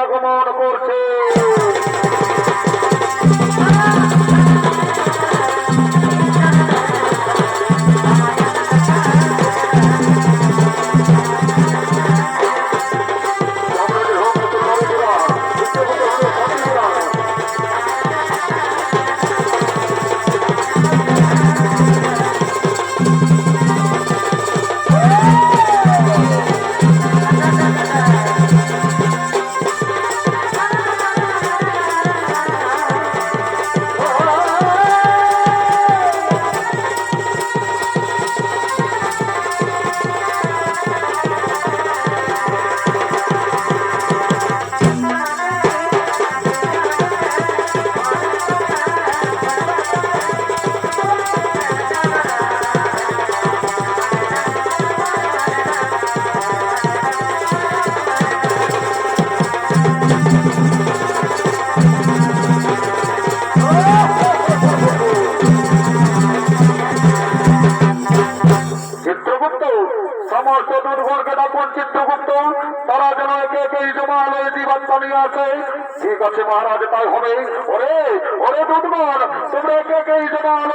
আগমন করছে। চিত্রগুপ্ত সমস্ত দুর্গণকে ডাকুন চিত্রগুপ্ত তারা যেন একে একে জমালয়ে জীবন চালিয়ে আছে ঠিক আছে মহারাজ, তাই হবে। ওরে ওরে দুর্গণ, তোমরা একে একে জমালয়ে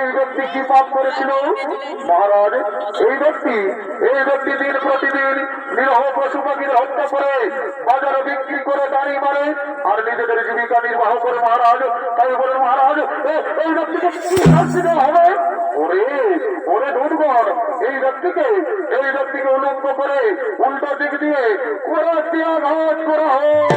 এই ব্যক্তি হত্যা করে বাজারে বিক্রি করে আর নিজেদের জীবিকা নির্বাহ করে তাই বলেন এই এই করে উল্টো দিক দিয়ে করে আঘাত করা হোক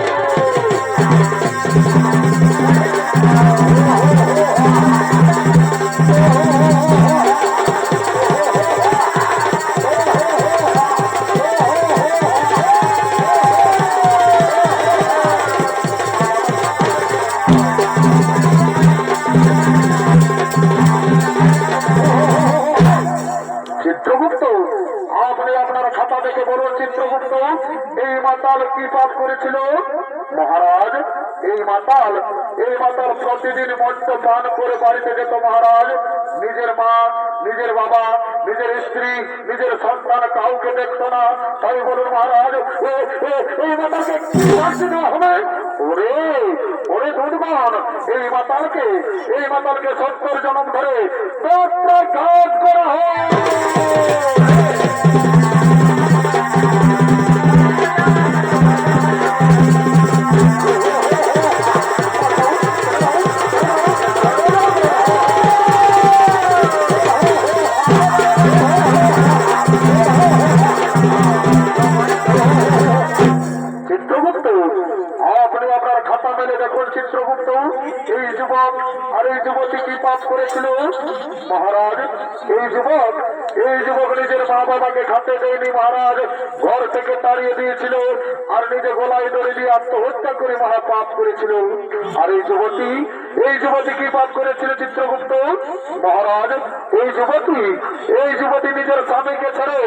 এই মাতাল কি করেছিল? মহারাজ, এই মাতাল এই মাতাল প্রতিদিন মদ্য পান করে বাড়িতে যেত মহারাজ। নিজের মা, নিজের বাবা, নিজের স্ত্রী, নিজের সন্তান কাউকে দেখতো না। তাই বলুন মহারাজ এই মাতালকে কি শাস্তি দেওয়া হবে? ওরে ওরে এই মাতালকে এই মাতালকে সত্তর জনম ধরে করা হয়। আপনি আপনার মেলে দেখুন চিত্রগুপ্ত এই যুবক আর এই যুবতী কি পাপ করেছিল? মহারাজ, এই যুবক এই যুবক নিজের মা বাবাকে খাতে দেয়নি মহারাজ, ঘর থেকে তাড়িয়ে দিয়েছিল আর নিজে গলায় দড়ি দিয়ে আত্মহত্যা করে মহা পাপ করেছিল। আর এই যুবতী এই যুবতী কি পাপ করেছিল চিত্রগুপ্ত? মহারাজ, এই যুবতী এই যুবতী নিজের স্বামীকে ছেড়ে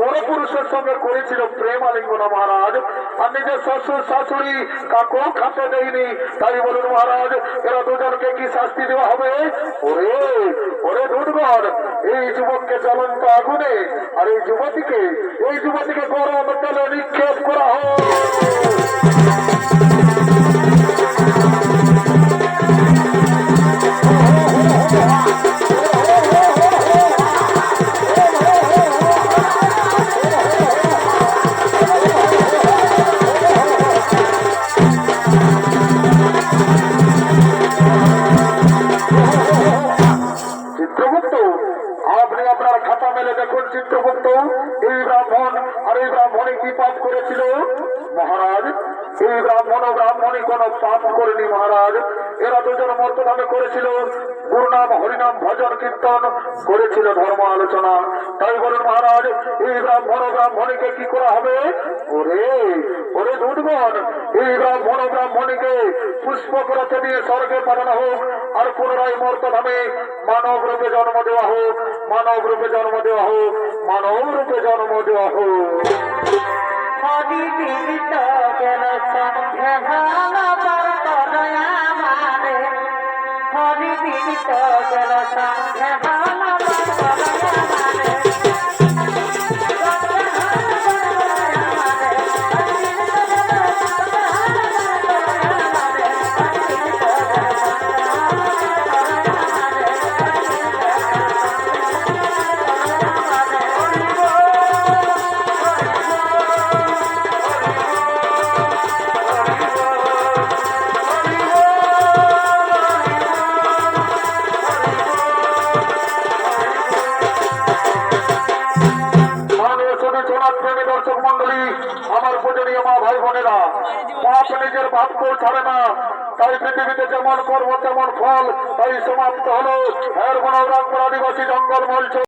বড় পুরুষের সঙ্গে করেছিল প্রেম আলিঙ্গনা মহারাজ। আর নিজের শ্বশুর, শাশুড়ি কাকু খাতে দেয়নি তাই বলুন মহারাজ, এরা দুজনকে কি শাস্তি দেওয়া হবে? ওরে ওরে দুর্গর এই যুবককে জ্বলন্ত আগুনে, আর এই যুবতীকে এই যুবতীকে গরম তেলে নিক্ষেপ করা হোক। আপনি আপনার খাতা মেলে দেখুন চিত্রগুপ্ত। এই ব্রাহ্মণ, আর এই ব্রাহ্মণে কি পাপ করেছিল? মহারাজ এই ব্রাহ্মণ ও ব্রাহ্মণী কোন পাপ করেনি মহারাজ। এরা দুজন মর্তধামে করেছিল। গুরুনাম হরিনাম ভজন, কীর্তন করেছিল ধর্ম আলোচনা। তাই বলেন মহারাজ, এই ব্রাহ্মণ ও ব্রাহ্মণীকে কি করা হবে? ওরে ওরে দুধগণ এই ব্রাহ্মণ ও ব্রাহ্মণীকে পুষ্পকরতে দিয়ে স্বর্গে পাঠানো হোক, আর পুনরায় মর্তধামে মানব রূপে জন্ম দেওয়া হোক, মানব রূপে জন্ম দেওয়া হোক, মানব রূপে জন্ম দেওয়া হোক। পীড়িত গেল মানে হরি পীড়িত গেল সঙ্গে আমার পূজনীয় মা ভাই বোনেরা, পাপ নিজের ভাবকেও ছাড়ে না। তাই পৃথিবীতে যেমন কর্ম, তেমন ফল, তাই সমাপ্ত হলো। এর মনোরাম আদিবাসী জঙ্গল মঞ্চ